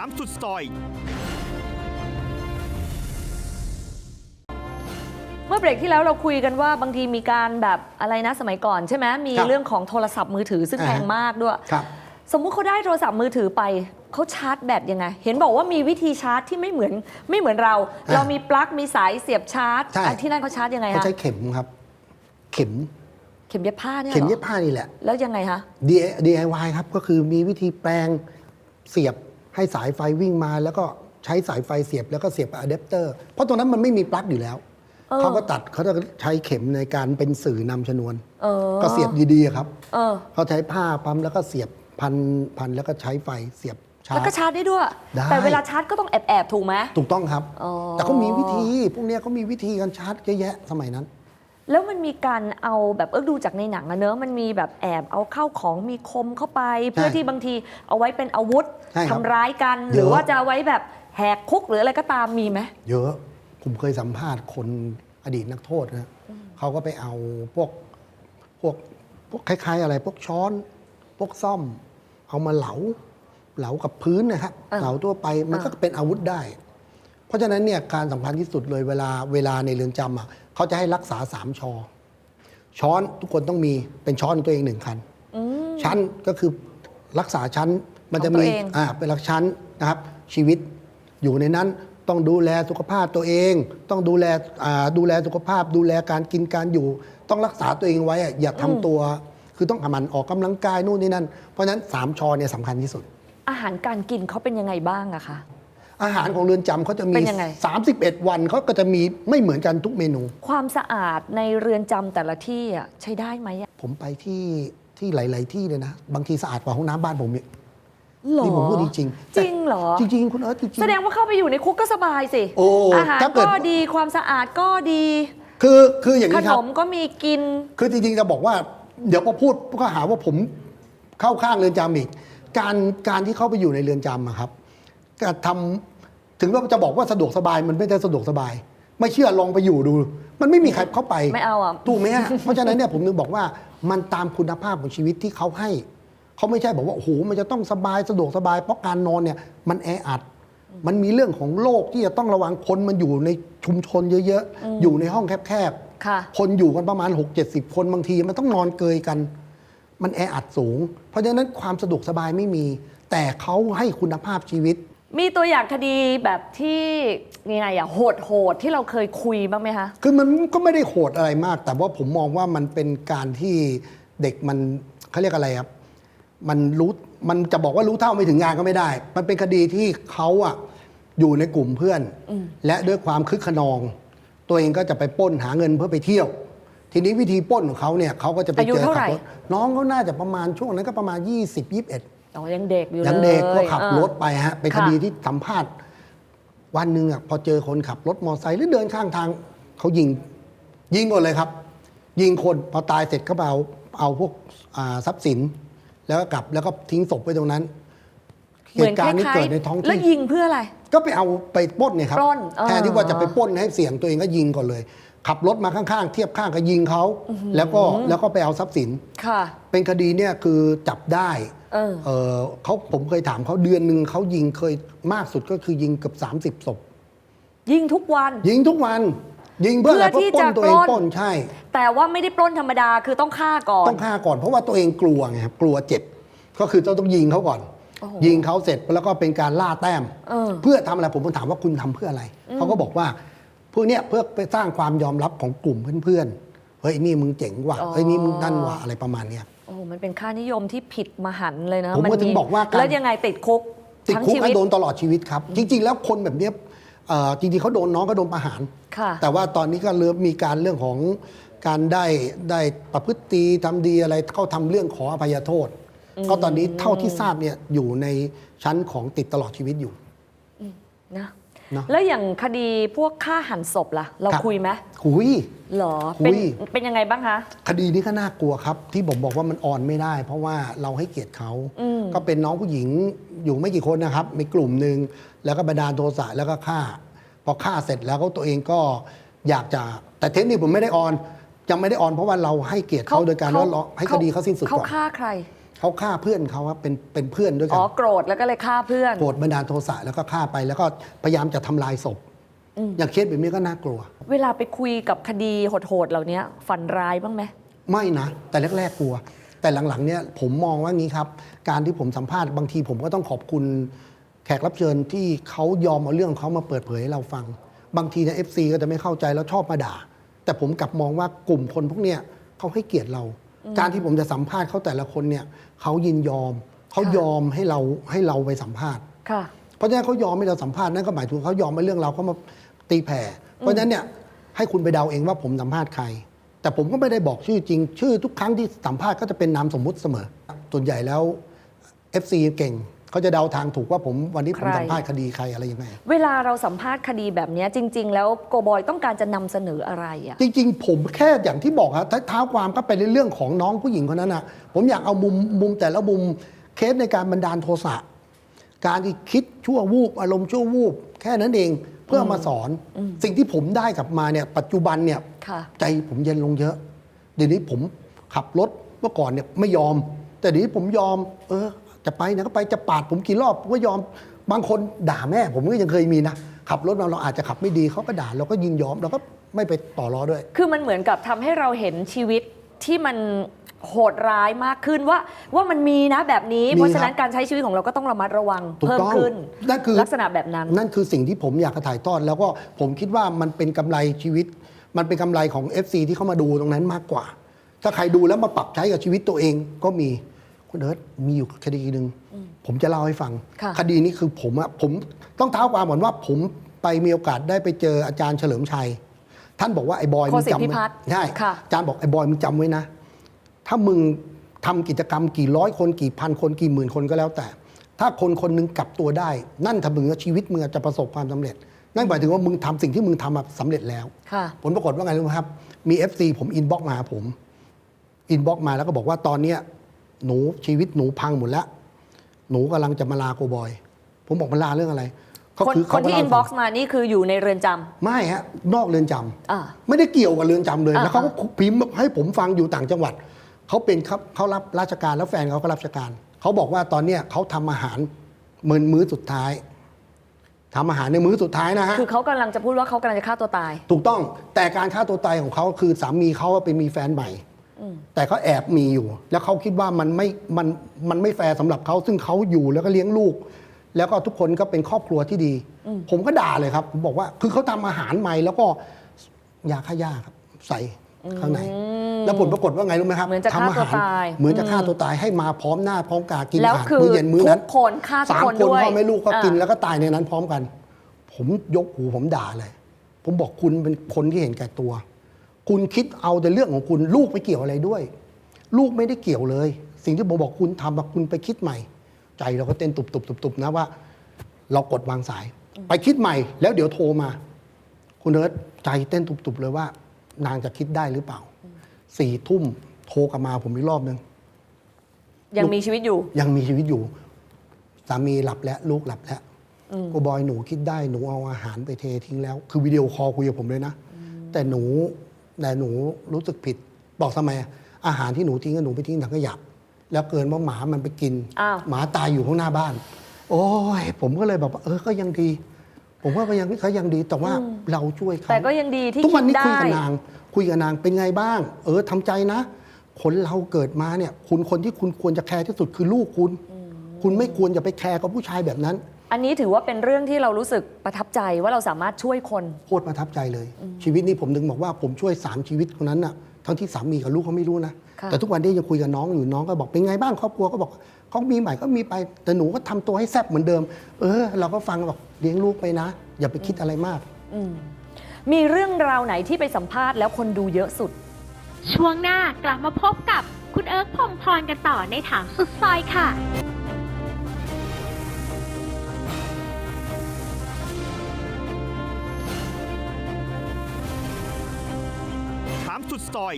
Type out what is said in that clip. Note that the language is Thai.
3สุดซอย เมื่อเบรกที่แล้วเราคุยกันว่าบางทีมีการแบบอะไรนะสมัยก่อนใช่ไหมมีครับเรื่องของโทรศัพท์มือถือซึ่งอ่า แพงมากด้วย ครับ สมมุติเขาได้โทรศัพท์มือถือไปเขาชาร์จแบตยังไง เห็นบอกว่ามีวิธีชาร์จที่ไม่เหมือนไม่เหมือนเรา อ่าเรามีปลั๊กมีสายเสียบชาร์จใช่อันที่นั่นเขาชาร์จยังไงเขาคะใช้เข็มครับ เข็มเข็มเย็บผ้าเนี่ยหรอเข็มเย็บผ้านี่แหละ แล้วยังไงคะ D- DIY ครับก็คือมีวิธีแปลงเสียบ ให้สายไฟวิ่งมาแล้วก็ใช้สายไฟเสียบแล้วก็เสียบอะแดปเตอร์เพราะตรงนั้นมันไม่มีปลั๊กอยู่แล้ว เออ เขาก็ตัดเขาจะใช้เข็มในการเป็นสื่อนำชนวน เออก็เสียบดีๆครับ เออ เขาใช้ผ้าปั๊มแล้วก็เสียบพันพันแล้วก็ใช้ไฟเสียบชาแล้วร์ก็จ ชาร์จได้ด้วย ได้ แต่เวลาชาร์จก็ต้องแอบแอบๆถูกไหม ถูกต้องครับ อ๋อ แต่เขามีวิธีพวกเนี้ยเขามีวิธีการชาร์จเยอะแยะสมัยนั้น แล้วมันมีการเอาแบบเออดูจากในหนังอะเนอะมันมีแบบแอบเอาเข้าของมีคมเข้าไป เพื่อที่บางทีเอาไว้เป็นอาวุธใช่ครับทำร้ายกัน เยอะ หรือว่าจะเอาไว้แบบแหกคุกหรืออะไรก็ตามมีไหม เยอะ ผมเคยสัมภาษณ์คนอดีตนักโทษนะเขาก็ไปเอาพวกพวกพวกคล้ายๆ อะไร พวกช้อน พวกซ่อม เอามาเหลา เหลากับพื้นนะครับอ่า เหลาทั่วไปมันก็อ่าเป็นอาวุธได้ เพราะฉะนั้นเนี่ยการสำคัญที่สุดเลยเวลาเวลาในเรือนจำอะ เขาจะให้รักษาสามชอ ช้อนทุกคนต้องมีเป็นช้อนของตัวเองหนึ่งคัน อืม ชั้นก็คือรักษาชั้นมันจะมีของตัวเอง อ่าเป็นหลักชั้นนะครับ ชีวิตอยู่ในนั้นต้องดูแลสุขภาพตัวเอง ต้องดูแลอ่าดูแลสุขภาพ ดูแลการกินการอยู่ ต้องรักษาตัวเองไว้อะอย่าทำตัว คือต้องหมันออกกำลังกายนู่นนี่นั่นเพราะฉะนั้นสามชอเนี่ยสำคัญที่สุด อาหารการกินเขาเป็นยังไงบ้างอะคะ อาหารของเรือนจำเขาจะมี เป็นยังไง 31 วันเขาก็จะมีไม่เหมือนกันทุกเมนู ความสะอาดในเรือนจำแต่ละที่อะใช้ได้ไหมอะผมไปที่ที่หลาย ๆ ที่เลยนะ บางทีสะอาดกว่าห้องน้ำบ้านผมอีกหรอนี่ผมพูดจริงๆจริงเหรอ จริง ๆ คุณเอิร์ธจริงๆแสดงว่าเข้าไปอยู่ในคุกก็สบายสิโอ้อาหารถ้าเกิด ก็ดีความสะอาดก็ดีคือคืออย่างขนี้คนรับ มก็มีกิน คือจริงๆจะบอกว่า เดี๋ยวพอพูดก็หาว่าผมเข้าข้างเรือนจำอีก การการที่เข้าไปอยู่ในเรือนจำอะครับการทำ ถึงว่าจะบอกว่าสะดวกสบายมันไม่ได้สะดวกสบาย ไม่เชื่อลองไปอยู่ดู มันไม่มีใครเข้าไปไม่เอาอะถูกไหมฮะ เพราะฉะนั้นเนี่ยผมนึกบอกว่ามันตามคุณภาพของชีวิตที่เขาให้ เขาไม่ใช่บอกว่าโอ้โหมันจะต้องสบายสะดวกสบาย เพราะการนอนเนี่ยมันแออัด มันมีเรื่องของโรคที่จะต้องระวังคนมันอยู่ในชุมชนเยอะๆ อยู่ในห้องแคบๆ ค่ะ คนอยู่กันประมาณ 6 7 0 คนบางที มันต้องนอนเกยกัน มันแออัดสูง เพราะฉะนั้นความสะดวกสบายไม่มี แต่เขาให้คุณภาพชีวิต มีตัวอย่างคดีแบบที่ยังไงอะโหดโหดๆที่เราเคยคุยบ้างไหมคะ คือมันก็ไม่ได้โหดอะไรมาก แต่ว่าผมมองว่ามันเป็นการที่เด็กมันเขาเรียกอะไรครับ มันรู้มันจะบอกว่ารู้เท่าไม่ถึงงานก็ไม่ได้ มันเป็นคดีที่เขาอะอยู่ในกลุ่มเพื่อน และด้วยความคึกขนอง ตัวเองก็จะไปปล้นหาเงินเพื่อไปเที่ยว ทีนี้วิธีปล้นของเขาเนี่ยเขาก็จะไปอายุเจอเท่าขัไหร่รถน้องเขาน่าจะประมาณช่วงนั้นก็ประมาณ 20 21 อ๋อยังเด็กอยู่เลยยังเด็กก็ขับเออรถไปฮะเป็นค่ะคดีที่สัมภาษณ์วันหนึ่งอะพอเจอคนขับรถมอเตอร์ไซค์หรือเดินข้างทางเขายิง ยิงก่อนเลยครับ ยิงคนพอตายเสร็จก็ไปเอาเอาพวกอ่าทรัพย์สิน แล้วก็กลับแล้วก็ทิ้งศพไว้ตรงนั้นเหเหมือนตุคการณ์นี้ล้ายเกิดในท้องๆแล้วที่ยิงเพื่ออะไร ก็ไปเอาไปปล้นเนี่ยครับปล้นเออแทนที่ว่าจะไปปล้นให้เสียงตัวเองก็ยิงก่อนเลย ขับรถมาข้างๆ เทียบข้างก็ยิงเขาแล้วก็แล้วก็ไปเอาทรัพย์สินค่ะ เป็นคดีเนี่ยคือจับได้ เออ เออเขาผมเคยถามเขาเดือนหนึ่งเขายิงเคยมากสุดก็คือยิงเกือบ30ศพยิงทุกวัน ยิงทุกวัน ยิงเพื่ออะไรเพื่อที่เพื่อปล้นจะตัวเองปล้น ปล้นใช่ แต่ว่าไม่ได้ปล้นธรรมดาคือต้องฆ่าก่อน ต้องฆ่าก่อนเพราะว่าตัวเองกลัวไงครับกลัวเจ็บ ก็คือต้องต้องยิงเขาก่อน โอ้โหยิงเขาเสร็จแล้วก็เป็นการล่าแต้ม เออ เพื่อทำอะไรผมก็ถามว่าคุณทำเพื่ออะไรเขาก็บอกว่าพวกเนี้ยเพื่อไปสร้างความยอมรับของกลุ่มเพื่อนๆเฮ้ยนี่มึงเจ๋งว่ะเฮ้ยนี่มึงนั่นว่ะอะไรประมาณเนี้ยโอ้โห มันเป็นค่านิยมที่ผิดมหันต์เลยนะผมก็ถึงบอกว่าการ แล้วยังไงติดคุกติดทั้งคุกชีให้วิตโดนตลอดชีวิตครับ จริง ๆ แล้วคนแบบเนี้ยเอ่อจริงๆเขาโดนน้องก็โดนประหาร ค่ะ แต่ว่าตอนนี้ก็เริ่มมีการเรื่องของการได้ได้ประพฤติดีทำดีอะไรเขาทำเรื่องขออภัยโทษ ก็ตอนนี้เท่าที่ทราบเนี่ยอยู่ในชั้นของติดตลอดชีวิตอยู่ นะ เนอะ แล้วอย่างคดีพวกฆ่าหันศพล่ะ เราครับคุยไหมคุย หรอคุเป็นยเป็นยังไงบ้างคะ คดีนี้ก็น่ากลัวครับ ที่ผมบอกว่ามันออนไม่ได้ เพราะว่าเราให้เกียรติเขาอืมก็เป็นน้องผู้หญิงอยู่ไม่กี่คนนะครับมีกลุ่มหนึ่งแล้วก็บันดาลโทสะแล้วก็ฆ่า พอฆ่าเสร็จแล้วก็ตัวเองก็อยากจะ แต่เทปนี้ผมไม่ได้ออนยังไม่ได้ออนเพราะว่าเราให้เกียรติเขาโดยการว่าเราให้คดีเขาสิ้นสุดเขาก่อนฆ่าใคร เขาฆ่าเพื่อนเขาครับเป็นเป็นเพื่อนด้วยกัอ๋นอโกรธแล้วก็เลยฆ่าเพื่อนโกรธบันดาลโทสะแล้วก็ฆ่าไปแล้วก็พยายามจะทำลายศพอย่างเคสแบบนี้ก็น่ากลัว เวลาไปคุยกับคดีโหดๆเหล่านี้ฝันร้ายบ้างไหมไม่นะ แต่แรกๆกลัว แต่หลังๆเนี่ยผมมองว่างี้ครับ การที่ผมสัมภาษณ์บางทีผมก็ต้องขอบคุณแขกรับเชิญที่เขายอมเอาเรื่องของเขามาเปิดเผยให้เราฟัง บางทีเนี่ยเอฟซีก็จะไม่เข้าใจแล้วชอบมาด่า แต่ผมกลับมองว่ากลุ่มคนพวกเนี้ยเขาให้เกียรติเรา การที่ผมจะสัมภาษณ์เขาแต่ละคนเนี่ยเขายินยอมเขายอมให้เราให้เราไปสัมภาษณ์ค่ะ เพราะฉะนั้นเขายอมให้เราสัมภาษณ์นั่นก็หมายถึงเขายอมให้เรื่องเราเขามาตีแผ่ เพราะฉะนั้นเนี่ยให้คุณไปเดาเองว่าผมสัมภาษณ์ใคร แต่ผมก็ไม่ได้บอกชื่อจริง ชื่อทุกครั้งที่สัมภาษณ์ก็จะเป็นนามสมมุติเสมอ ส่วนใหญ่แล้ว FC เก่ง เขาจะเดาทางถูกว่าผมวันนี้ผมใครสัมภาษณ์คดีใครอะไรยังไงเวลาเราสัมภาษณ์คดีแบบเนี้ยจริง ๆ แล้วโกบอยต้องการจะนำเสนออะไรอะจริง ๆ ผมแค่อย่างที่บอกครับเท้าความก็ไปในเรื่องของน้องผู้หญิงคนนั้นนะผมอยากเอามุมมุมแต่ละมุมเคสในการบันดาลโทสะการที่คิดชั่ววูบอารมณ์ชั่ววูบแค่นั้นเองเพื่อมาสอนสิ่งที่ผมได้กลับมาเนี่ยปัจจุบันเนี่ยค่ะใจผมเย็นลงเยอะ เดี๋ยวนี้ผมขับรถเมื่อก่อนเนี่ยไม่ยอม แต่เดี๋ยวนี้ผมยอม เออ จะไปนะก็ไปจะปาดผมกี่รอบผมก็ยอมบางคนด่าแม่ ผมก็ยังเคยมีนะขับรถมาเราอาจจะขับไม่ดีเขาก็ด่าเราก็ยินยอมเราก็ไม่ไปต่อรอด้วย คือมันเหมือนกับทำให้เราเห็นชีวิตที่มันโหดร้ายมากขึ้นว่าว่ามันมีนะแบบนี้มีเพราะฉะนั้นครับการใช้ชีวิตของเราก็ต้องระมัดระวังถูกเพิ่มต้องขึ้นนั่นคือลักษณะแบบนั้น นั่นคือสิ่งที่ผมอยากจะถ่ายทอด แล้วก็ผมคิดว่ามันเป็นกำไรชีวิต มันเป็นกำไรของ FC ที่เข้ามาดูตรงนั้นมากกว่า ถ้าใครดูแล้วมาปรับใช้กับชีวิตตัวเองก็มี คุณเอิร์ธมีอยู่คดีหนึ่งผมจะเล่าให้ฟังค่ะคดีนี้คือผมอะผมต้องเท้าความก่อนว่าผมไปมีโอกาสได้ไปเจออาจารย์เฉลิมชัย ท่านบอกว่าไอ้บอยโคมึงสิทธิจำพิไว้พัฒน์ใช่ค่ะอาจารย์บอกไอ้บอยมึงจำไว้นะ ถ้ามึงทำกิจกรรมกี่ร้อยคนกี่พันคนกี่หมื่นคนก็แล้วแต่ ถ้าคนคนหนึงกลับตัวได้ นั่นทำมึงว่าชีวิตมึงจะประสบความสำเร็จ นั่นหมายถึงว่ามึงทำสิ่งที่มึงทำอะสำเร็จแล้วค่ะผลปรากฏว่าไงรู้ไหมครับ มี FC ผมอินบ็อกมาหาผมอินบ็อกมาแล้วก็บอกว่าตอนเนี้ย หนูชีวิตหนูพังหมดแล้ว หนูกำลังจะมาลาโกบอย ผมบอกมาลาเรื่องอะไรเขาคนคือคเขานที่มาอิเล่านให้บ็ฟัองกซ์มานี่คืออยู่ในเรือนจำไม่ฮะนอกเรือนจำอ่าไม่ได้เกี่ยวกับเรือนจำเลยอ่าแล้วเขาก็พิมพ์ให้ผมฟังอยู่ต่างจังหวัดเขาเป็นครับเขารับราชการแล้วแฟนเขาก็รับราชการเขาบอกว่าตอนเนี้ยเขาทำอาหารเหมือนมื้อสุดท้ายทำอาหารในมื้อสุดท้ายนะฮะ คือเขากำลังจะพูดว่าเขากำลังจะฆ่าตัวตาย ถูกต้อง แต่การฆ่าตัวตายของเขาคือสามีเขาไปมีแฟนใหม่ แต่เขาแอบมีอยู่ แล้วเขาคิดว่ามันไม่มันมันไม่แฟร์สำหรับเขาซึ่งเขาอยู่แล้วก็เลี้ยงลูก แล้วก็ทุกคนก็เป็นครอบครัวที่ดี ผมก็ด่าเลยครับ ผมบอกว่าคือเขาทำอาหารใหม่แล้วก็ยาฆ่าหญ้าครับ ใส่ข้างใน แล้วผลปรากฏว่าไงรู้ไหมครับเหมือนจะฆ่าทำอาหารตัวตายเหมือนจะฆ่าตัวตายให้มาพร้อมหน้าพร้อมกากินแล้วอาหารคือมื้อเย็นมื้อนั้นทุกคนฆ่าทุกสามคนคนด้วยพ่อแม่ลูกก็กินอ่าแล้วก็ตายในนั้นพร้อมกัน ผมยกหูผมด่าเลย ผมบอกคุณเป็นคนที่เห็นแก่ตัว คุณคิดเอาแต่เรื่องของคุณลูกไปเกี่ยวอะไรด้วย ลูกไม่ได้เกี่ยวเลย สิ่งที่ผมบอกคุณทำอะคุณไปคิดใหม่ ใจเราก็เต้นตุบตุบตุบตุบนะว่า เรากดวางสาย ไปคิดใหม่ แล้วเดี๋ยวโทรมา คุณเอิร์ธใจเต้นตุบๆเลยว่า นางจะคิดได้หรือเปล่าสี่ทุ่มโทรกลับมาผมอีกรอบนึงยังมีชีวิตอยู่ ยังมีชีวิตอยู่ สามีหลับแล้วลูกหลับแล้วก็บอยหนูคิดได้หนูเอาอาหารไปเททิ้งแล้ว คือวิดีโอคอลคุยกับผมเลยนะ แต่หนู แต่หนูรู้สึกผิด บอกทำไมอะอาหารที่หนูทิ้งอะหนูไปทิ้งถังขยะแล้วเกินว่าหมามันไปกินอ้าวหมาตายอยู่ข้างหน้าบ้าน โอ้ยผมก็เลยแบบว่าเออก็ยังดี ผมว่าก็ยังก็ยังดีแต่ว่าเราช่วยเขาแต่ก็ยังดีที่ทุกวันนี้คิดคุยได้กับนาง คุยกับนางเป็นไงบ้าง เออทำใจนะคนเราเกิดมาเนี่ย คุณคนที่คุณควรจะแคร์ที่สุดคือลูกคุณ คุณไม่ควรจะไปแคร์กับผู้ชายแบบนั้น อันนี้ถือว่าเป็นเรื่องที่เรารู้สึกประทับใจว่าเราสามารถช่วยคน โคตรประทับใจเลย ชีวิตนี้ผมถึงบอกว่าผมช่วยสามชีวิตคนนั้นน่ะทั้งที่สามีกับลูกเขาไม่รู้นะค่ะ แต่ทุกวันนี้ยังคุยกับน้องอยู่น้องก็บอกเป็นไงบ้างครอบครัวก็บอกเขามีใหม่ก็มีไปแต่หนูก็ทำตัวให้แซ่บเหมือนเดิม เออ เราก็ฟังบอกเลี้ยงลูกไปนะ อย่าไปคิดอะไรมาก อืมมีเรื่องราวไหนที่ไปสัมภาษณ์แล้วคนดูเยอะสุด ช่วงหน้ากลับมาพบกับคุณเอิร์กพงษ์พรกันต่อในถามสุดซอยค่ะ สุดซอย